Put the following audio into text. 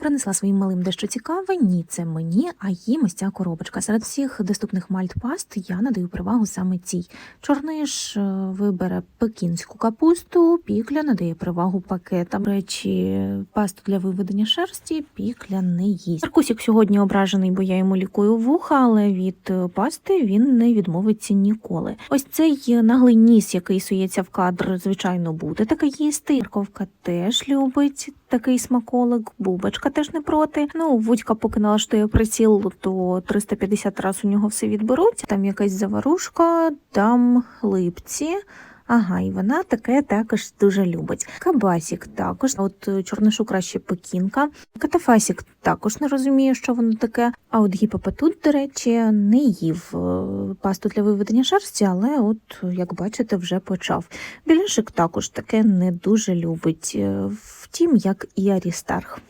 Принесла своїм малим дещо цікаве. Ні, це мені, а їм ось ця коробочка. Серед всіх доступних мальт-паст я надаю перевагу саме цій. Чорний ж е, вибере пекінську капусту, пікля надає перевагу пакетам. До речі, пасту для виведення шерсті пікля не їсть. Маркусік сьогодні ображений, бо я йому лікую вуха, але від е, пасти він не відмовиться ніколи. Ось цей е, наглий ніс, який сується в кадр, звичайно, буде таке їсти. Марковка теж любить такий смаколик, бубочка теж не проти. Ну, Вудька поки налаштує приціл, то 350 разів у нього все відберуть. Там якась заварушка, там липці. Ага, і вона таке також дуже любить. Кабасік також, от е, чорношу краще пекінка. Катафасік також не розуміє, що воно таке. А от гіпопатут, до речі, не їв е, пасту для виведення шерсті, але от, як бачите, вже почав. Біляшик також таке не дуже любить, е, втім, як і Арістарх.